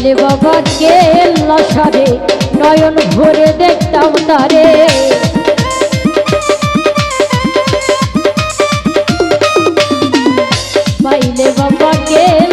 কালে বাবা কে সারে? নয়ন ভরে দেখতাম তারে। পাইলে বাবা গেল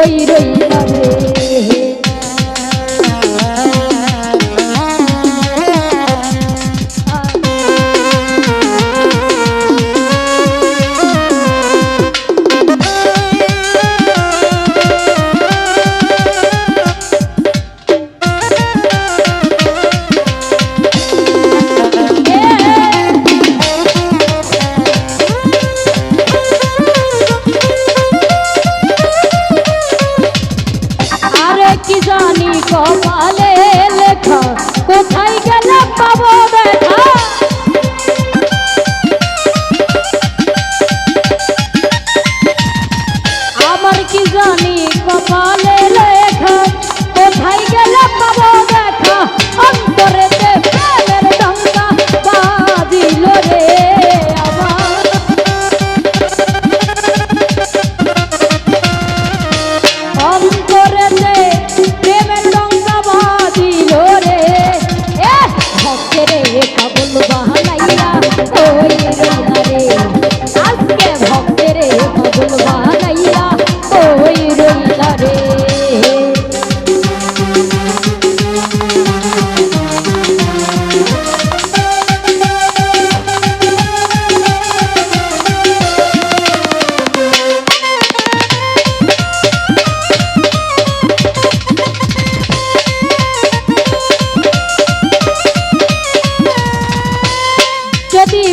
রই রই কি জানি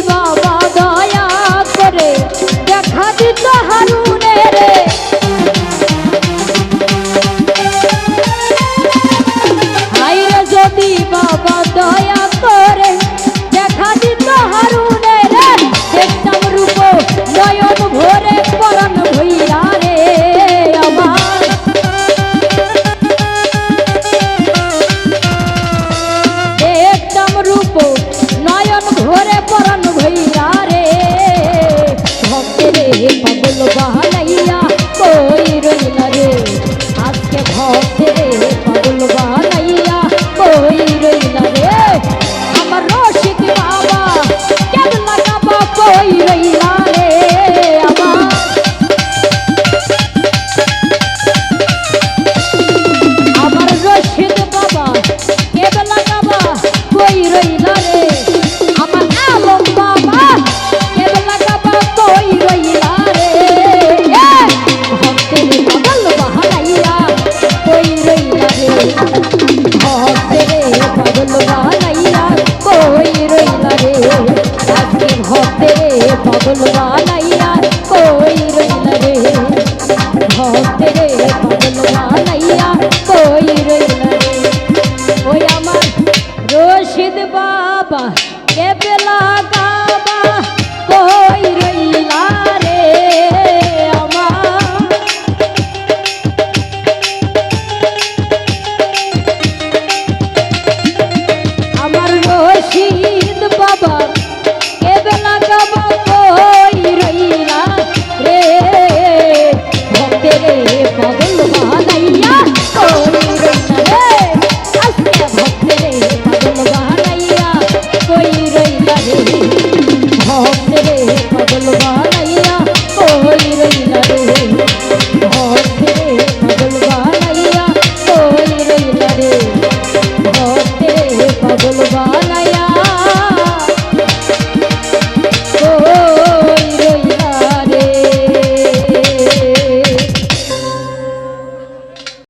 বাবা রইল রে? আজকে ভক্ত এবেলা